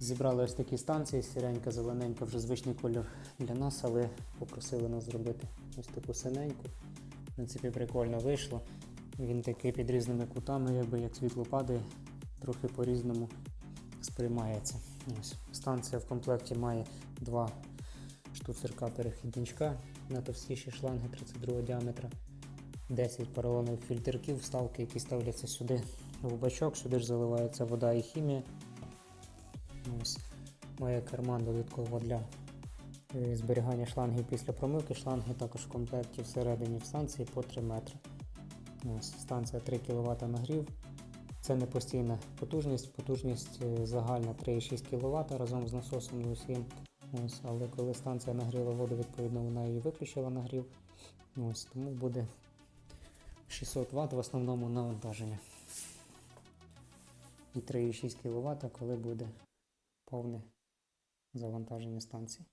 Зібрали ось такі станції, сіренька, зелененька, вже звичний кольор для нас, але попросили нас зробити ось таку синеньку. В принципі, прикольно вийшло. Він такий під різними кутами, якби як світло падає, трохи по-різному сприймається. Ось. Станція в комплекті має два штуцерка перехідничка на товстіші шланги 32 діаметра, 10 поролонових фільтрків, вставки, які ставляться сюди в бачок, сюди ж заливається вода і хімія. Ось. Має карман додатково для е, зберігання шлангів після промивки. Шланги також в комплекті всередині в станції по 3 метри. Станція 3 кВт нагрів. Це не постійна потужність, потужність е, загальна 3,6 кВт разом з насосом з усім. Ось, але коли станція нагріла воду, відповідно вона її виключила нагрів. Ось, тому буде 600 Вт в основному навантаження. І 3,6 кВт, коли буде повне завантаження станції.